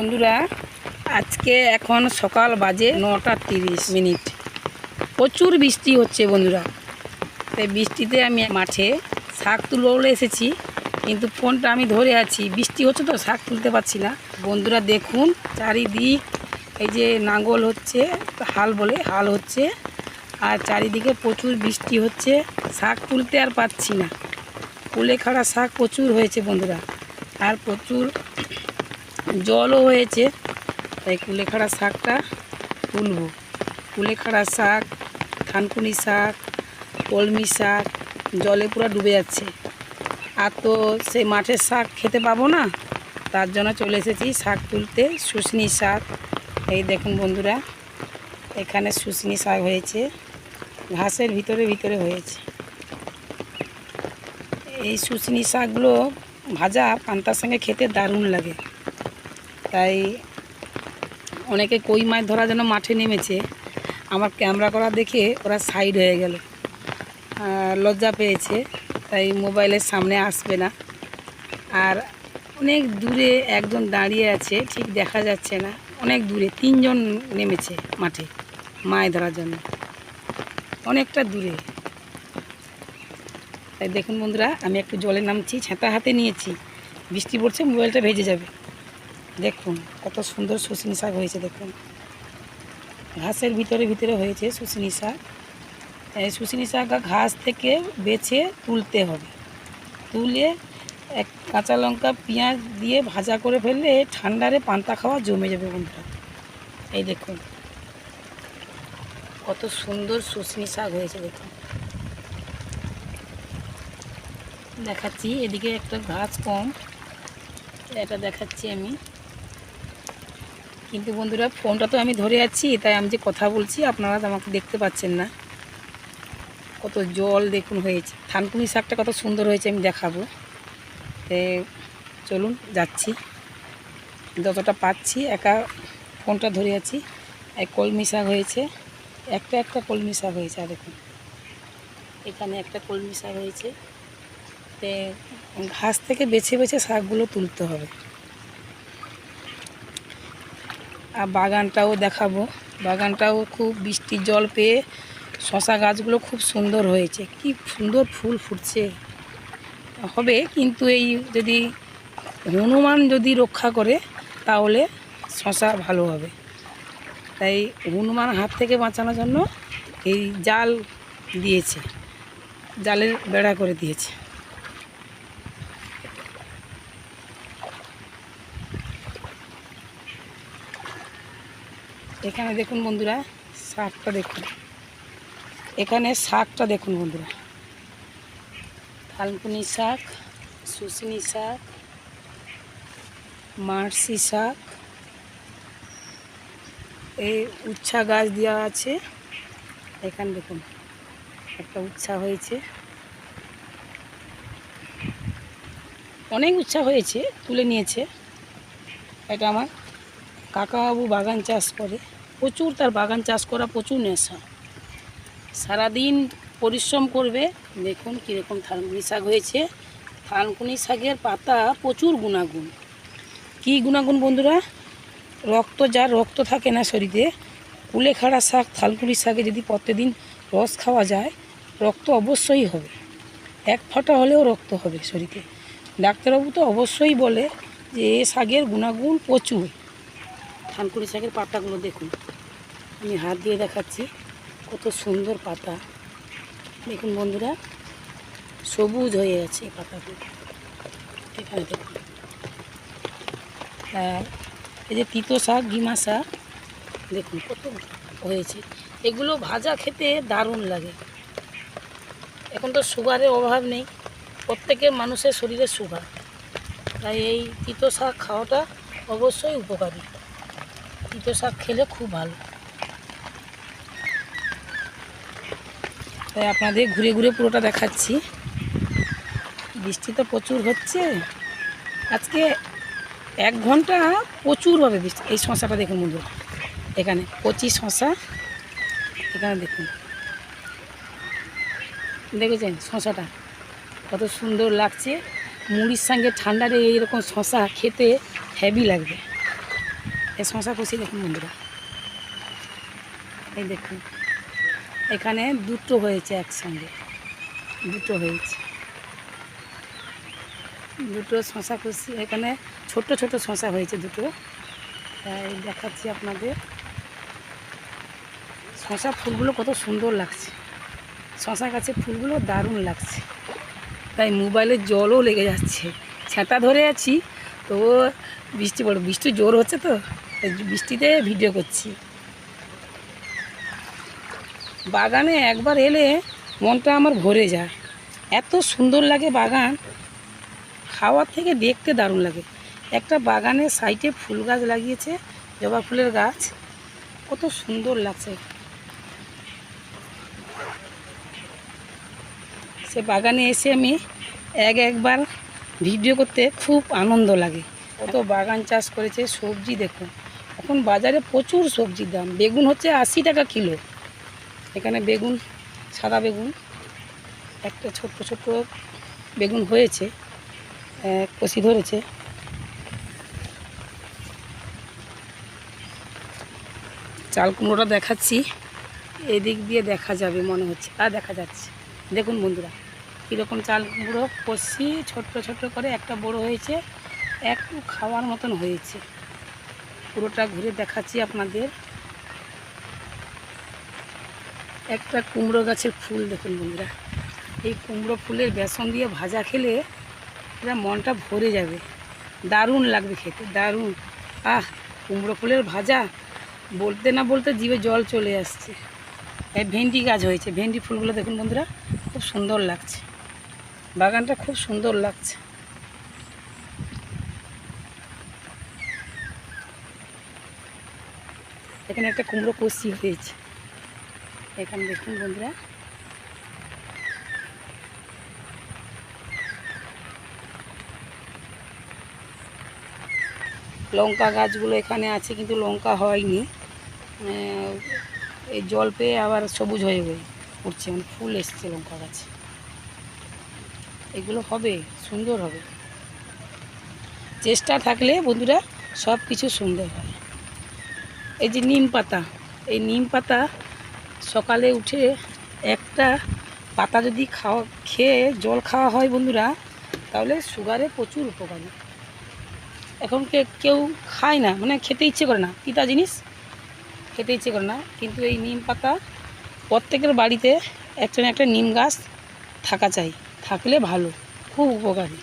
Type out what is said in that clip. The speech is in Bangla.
বন্ধুরা, আজকে এখন সকাল বাজে নটা তিরিশ মিনিট। প্রচুর বৃষ্টি হচ্ছে বন্ধুরা। তাই বৃষ্টিতে আমি মাঠে শাক তুলবো বলে এসেছি, কিন্তু ফোনটা আমি ধরে আছি। বৃষ্টি হচ্ছে তো, শাক তুলতে পারছি না। বন্ধুরা, দেখুন, চারিদিক এই যে নাঙ্গল হচ্ছে, হাল বলে হাল হচ্ছে, আর চারিদিকে প্রচুর বৃষ্টি হচ্ছে। শাক তুলতে আর পাচ্ছি না। কুলে কুলেখাড়া শাক প্রচুর হয়েছে বন্ধুরা, আর প্রচুর জলও হয়েছে, তাই কুলেখাড়া শাকটা তুলবো। কুলেখাড়া শাক, থানকুনি শাক, কলমি শাক, জলে পুরো ডুবে যাচ্ছে। আর তো সেই মাঠের শাক খেতে পাবো না, তার জন্য চলে এসেছি শাক তুলতে, শুশনি শাক। এই দেখুন বন্ধুরা, এখানে শুশনি শাক হয়েছে, ঘাসের ভিতরে ভিতরে হয়েছে। এই শুশনি শাকগুলো ভাজা, পান্তার সঙ্গে খেতে দারুণ লাগে। তাই অনেকে কই মাছ ধরার জন্য মাঠে নেমেছে। আমার ক্যামেরা করা দেখে ওরা সাইড হয়ে গেল। লজ্জা পেয়েছে, তাই মোবাইলের সামনে আসবে না। আর অনেক দূরে একজন দাঁড়িয়ে আছে, ঠিক দেখা যাচ্ছে না। অনেক দূরে তিনজন নেমেছে মাঠে মাছ ধরার জন্য। অনেকটা দূরে। তাই দেখুন বন্ধুরা, আমি একটু জলে নামছি, ছাতা হাতে নিয়েছি। বৃষ্টি পড়ছে মোবাইলটা ভেজে যাবে। দেখুন, কত সুন্দর শুশনি শাক হয়েছে, দেখুন। ঘাসের ভিতরে ভিতরে হয়েছে শুশনি শাক। এই শুশনি শাক ঘাস থেকে বেছে তুলতে হবে। তুলে এক কাঁচা লঙ্কা, পেঁয়াজ দিয়ে ভাজা করে ফেললে ঠান্ডারে পান্তা খাওয়া জমে যাবে বন্ধুরা। এই দেখুন, কত সুন্দর শুশনি শাক হয়েছে, দেখুন। দেখাচ্ছি, এদিকে একটা ঘাস কম, এটা দেখাচ্ছি আমি। কিন্তু বন্ধুরা, ফোনটা তো আমি ধরে আছি, তাই আমি যে কথা বলছি, আপনারা আমাকে দেখতে পাচ্ছেন না। কত জল দেখুন হয়েছে। থানকুনি শাকটা কত সুন্দর হয়েছে, আমি দেখাবো। চলুন, যাচ্ছি। যতটা পাচ্ছি, একা ফোনটা ধরে আছি। এক কলমি শাক হয়েছে, একটা একটা কলমি শাক হয়েছে, আর দেখুন। এখানে একটা কলমি শাক হয়েছে। তে ঘাস থেকে বেছে বেছে শাকগুলো তুলতে হবে। আর বাগানটাও দেখাবো। বাগানটাও খুব বৃষ্টির জল পেয়ে শশা গাছগুলো খুব সুন্দর হয়েছে। কি সুন্দর ফুল ফুটছে। হবে কিন্তু এই যদি হনুমান যদি রক্ষা করে, তাহলে শশা ভালো হবে। তাই হনুমান হাত থেকে বাঁচানোর জন্য এই জাল দিয়েছে। জালের বেড়া করে দিয়েছে। এখানে দেখুন বন্ধুরা, শাকটা দেখুন। এখানে শাকটা দেখুন বন্ধুরা। থালকুনি শাক, শুশনি শাক, মার্সি শাক, এই উচ্ছা গাছ দেওয়া আছে। এখানে দেখুন, একটা উচ্ছা হয়েছে। অনেক উচ্ছা হয়েছে, তুলে নিয়েছে। এটা আমার কাকাবাবু বাগান চাষ করে। প্রচুর তার বাগান চাষ করা প্রচুর নেশা। সারাদিন পরিশ্রম করবে। দেখুন কীরকম থানকুনি শাক হয়েছে। থানকুনি শাকের পাতা প্রচুর গুণাগুণ। কী গুণাগুণ বন্ধুরা? রক্ত, যার রক্ত থাকে না শরীরে কুলেখাড়া শাক, থালকুনি শাকে যদি প্রত্যেকদিন রস খাওয়া যায়, রক্ত অবশ্যই হবে। এক ফোঁটা হলেও রক্ত হবে শরীরে। ডাক্তারবাবু তো অবশ্যই বলে যে, এ শাকের গুণাগুণ প্রচুর। থানকুনি শাকের পাতাগুলো দেখুন। আমি হাত দিয়ে দেখাচ্ছি কত সুন্দর পাতা। দেখুন বন্ধুরা, সবুজ হয়ে আছে এই পাতাগুলো। এখানে দেখুন। আর এই যে তিতো শাক, গিমা শাক, দেখুন কত হয়েছে। এগুলো ভাজা খেতে দারুণ লাগে। এখন তো সুগারের অভাব নেই। প্রত্যেকের মানুষের শরীরে সুগার। তাই এই তিতো শাক খাওয়াটা অবশ্যই উপকারী। তিতো শাক খেলে খুব ভালো। তাই আপনাদের ঘুরে ঘুরে পুরোটা দেখাচ্ছি। বৃষ্টি তো প্রচুর হচ্ছে। আজকে এক ঘণ্টা প্রচুর হবে বৃষ্টি। এই শশাটা দেখুন বন্ধুরা। এখানে কচি শশা। এখানে দেখুন। দেখেছেন শশাটা? কত সুন্দর লাগছে। মুড়ির সঙ্গে ঠান্ডারে এইরকম শশা খেতে হেভি লাগবে। এই শশা কষি দেখুন বন্ধুরা। এই দেখুন, এখানে দুটো হয়েছে একসঙ্গে, দুটো হয়েছে। দুটো শশা কষি, এখানে ছোট ছোট শশা হয়েছে দুটো। তাই দেখাচ্ছি আপনাদের। শশা ফুলগুলো কত সুন্দর লাগছে। শশা গাছের ফুলগুলো দারুণ লাগছে। তাই মোবাইলে জলও লেগে যাচ্ছে। ছাতা ধরে আছি, তো বৃষ্টি পড়ে, বৃষ্টি জোর হচ্ছে তো? বৃষ্টিতে ভিডিও করছি। বাগানে একবার এলে মনটা আমার ভরে যায়। এত সুন্দর লাগে বাগান। খাওয়ার থেকে দেখতে দারুণ লাগে। একটা বাগানের সাইডে ফুল গাছ লাগিয়েছে, জবা ফুলের গাছ। কত সুন্দর লাগছে। সে বাগানে এসে আমি এক একবার ভিডিও করতে খুব আনন্দ লাগে। কত বাগান চাষ করেছে, সবজি দেখুন। এখন বাজারে প্রচুর সবজির দাম। বেগুন হচ্ছে আশি টাকা কিলো। এখানে বেগুন, সাদা বেগুন, একটা ছোট্ট ছোট্ট বেগুন হয়েছে কষি ধরেছে। চাল কুমড়োটা দেখাচ্ছি। এদিক দিয়ে দেখা যাবে, মনে হচ্ছে। আর দেখা যাচ্ছে। দেখুন বন্ধুরা, কীরকম চাল কুমড়ো কষি, ছোট্ট ছোট্ট করে একটা বড় হয়েছে, একটু খাওয়ার মতন হয়েছে। পুরোটা ঘুরে দেখাচ্ছি আপনাদের। একটা কুমড়ো গাছের ফুল দেখুন বন্ধুরা। এই কুমড়ো ফুলের বেসন দিয়ে ভাজা খেলে এটা মনটা ভরে যাবে। দারুণ লাগবে খেতে, দারুণ। আহ, কুমড়ো ফুলের ভাজা বলতে না বলতে জিভে জল চলে আসছে। এই ভেন্ডি গাছ হয়েছে, ভেন্ডি ফুলগুলো দেখুন বন্ধুরা, খুব সুন্দর লাগছে। বাগানটা খুব সুন্দর লাগছে। এখানে একটা কুমড়ো কষি হয়েছে। এখানে দেখুন বন্ধুরা। লঙ্কা গাছগুলো এখানে আছে, কিন্তু লঙ্কা হয়নি। এই জল পেয়ে আবার সবুজ হয়ে গেছে উঠছে মানে ফুল এসছে লঙ্কা গাছে। এগুলো হবে, সুন্দর হবে। চেষ্টা থাকলে বন্ধুরা সব কিছু সুন্দর হয়। এই যে নিম পাতা। এই নিম পাতা সকালে উঠে একটা পাতা যদি খাওয়া খেয়ে জল খাওয়া হয় বন্ধুরা, তাহলে সুগারে প্রচুর উপকারী। এখন কে কেউ খায় না মানে খেতে ইচ্ছে করে না। পিতা জিনিস, খেতে ইচ্ছে করে না। কিন্তু এই নিম পাতা প্রত্যেকের বাড়িতে একটা একটা নিম গাছ থাকা চাই। থাকলে ভালো, খুব উপকারী।